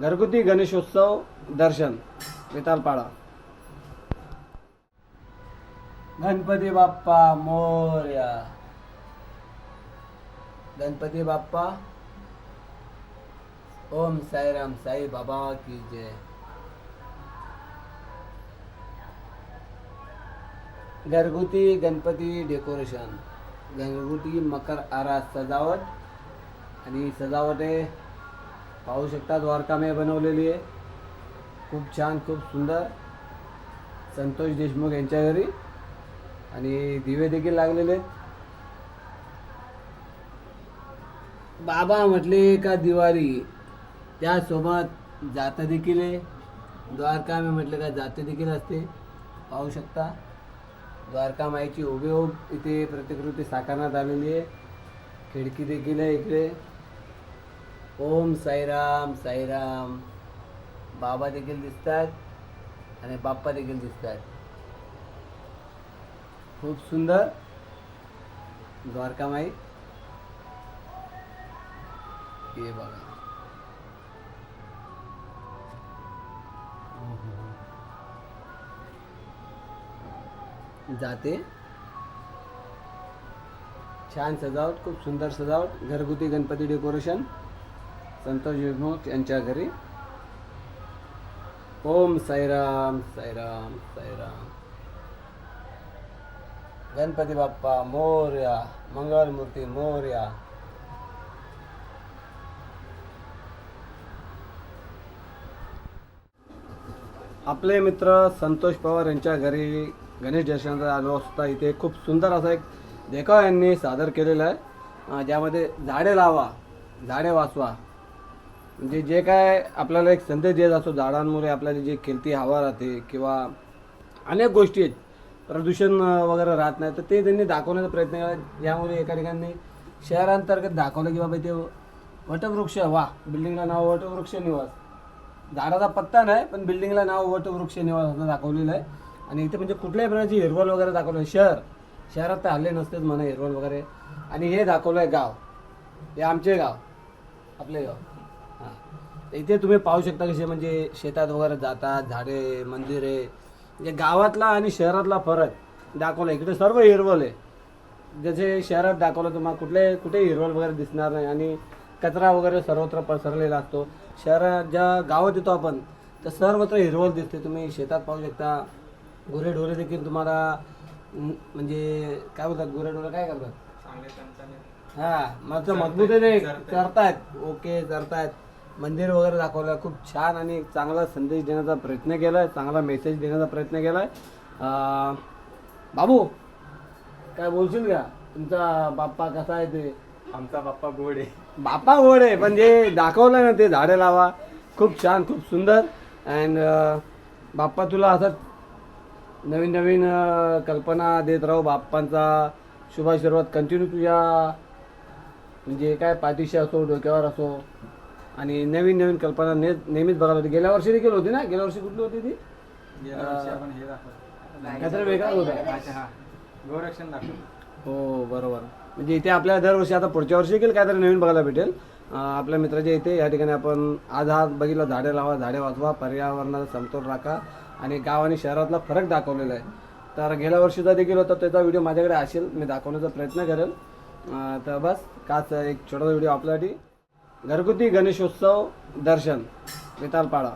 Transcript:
घरगुती गणेशोत्सव दर्शन वेतालपाडा गणपती बाप्पा मोर्या. गणपती बाप्पा ओम साईराम साई बाबा की जय. घरगुती गणपती डेकोरेशन घरगुती मकर आरा सजावट आणि सजावट आहे पाहू शकता द्वारकामय बनवलेली आहे. खूप छान खूप सुंदर. संतोष देशमुख यांच्या घरी. आणि दिवे देखील लागलेले आहेत. बाबा म्हटले का दिवाळी? त्यासोबत जातं देखील आहे. द्वारकामय म्हटलं का जाते देखील असते. पाहू शकता. द्वारकामाईची माईची इथे प्रतिकृती साकारण्यात आलेली आहे. खिडकी देखील आहे इकडे. ओम साईराम साईराम. बाबा देखील दिसतात आणि बाप्पा देखील दिसतात. खूप सुंदर. द्वारकामाई. हे बघा. जाते. छान सजावट खूप सुंदर सजावट. घरगुती गणपती डेकोरेशन. संतोष देशमुख यांच्या घरी. ओम साईराम साईराम साईराम. गणपती बाप्पा मोर्या मंगलमूर्ती मोर्या. आपले मित्र संतोष पवार यांच्या घरी गणेश दर्शनाचा आलो असता. इथे खूप सुंदर असा एक देखाव यांनी सादर केलेला आहे. ज्यामध्ये झाडे लावा झाडे वाचवा. म्हणजे जे काय आपल्याला एक संदेश देत असतो झाडांमुळे आपल्याला जे खेळती हवा राहते किंवा अनेक गोष्टी आहेत. प्रदूषण वगैरे राहत नाही. तर ते त्यांनी दाखवण्याचा प्रयत्न केला. यामुळे एका ठिकाणी शहरांतर्गत दाखवलं की बाबा ते वटवृक्ष वा बिल्डिंगला नाव वटवृक्ष निवास. झाडाचा पत्ता नाही पण बिल्डिंगला नाव वटवृक्ष निवास असं दाखवलेलं आहे. आणि इथे म्हणजे कुठल्याही प्रकारची हिरवळ वगैरे दाखवलं आहे. शहर. शहरात तर हल्ले नसतेच म्हणा हिरवळ वगैरे. आणि हे दाखवलं आहे गाव. हे आमचे गाव. आपले गाव. इथे तुम्ही पाहू शकता कसे म्हणजे शेतात वगैरे जातात झाडे मंदिरे म्हणजे गावातला आणि शहरातला फरक दाखवला. इकडे सर्व हिरवळ आहे. जसे शहरात दाखवलं तुम्हाला कुठले कुठे हिरवळ वगैरे दिसणार नाही. आणि कचरा वगैरे सर्वत्र पसरलेला असतो. शहरात ज्या गावात येतो आपण तर सर्वत्र हिरवळ दिसते. तुम्ही शेतात पाहू शकता. गुरे ढोरे देखील तुम्हाला म्हणजे काय बोलतात गुरे ढोरे काय करतात? हा माझं मजबूत आहे ते करतायत ओके करतायत मंदिर वगैरे दाखवलं. खूप छान आणि चांगला संदेश देण्याचा प्रयत्न केलाय चांगला मेसेज देण्याचा प्रयत्न केलाय. अं, बाबू काय बोलशील का? तुमचा बाप्पा कसा आहे ते? आमचा बाप्पा गोड आहे. बाप्पा गोड आहे पण जे दाखवलं ना ते झाडे लावा. खूप छान खूप सुंदर. अँड बाप्पा तुला असं नवीन नवीन कल्पना देत राहू. बाप्पांचा शुभाशीर्वाद कंटिन्यू तुझ्या म्हणजे काय पाठीशी असो डोक्यावर असो. आणि नवीन नवीन कल्पना ने नेहमीच बघायला होती. गेल्या वर्षी देखील होती ना? गेल्या वर्षी कुठली होती ती? गेल्या वर्षी आपण हे दाखवलं. काहीतरी वेगळाच होता. हा. गोरक्षण हो बरोबर. म्हणजे इथे आपल्याला दरवर्षी आता पुढच्या वर्षी देखील काहीतरी नवीन बघायला भेटेल. आपल्या मित्राच्या इथे या ठिकाणी आपण आज हा बघितला झाडे लावा झाडे वाचवा पर्यावरणाचा समतोल राखा आणि गाव आणि शहरातला फरक दाखवलेला आहे. तर गेल्या वर्षीचा देखील होता त्याचा व्हिडिओ माझ्याकडे असेल. मी दाखवण्याचा प्रयत्न करेल. तर बस काच एक छोटासा व्हिडिओ आपल्यासाठी. घरगुती गणेशोत्सव दर्शन बेतालपाडा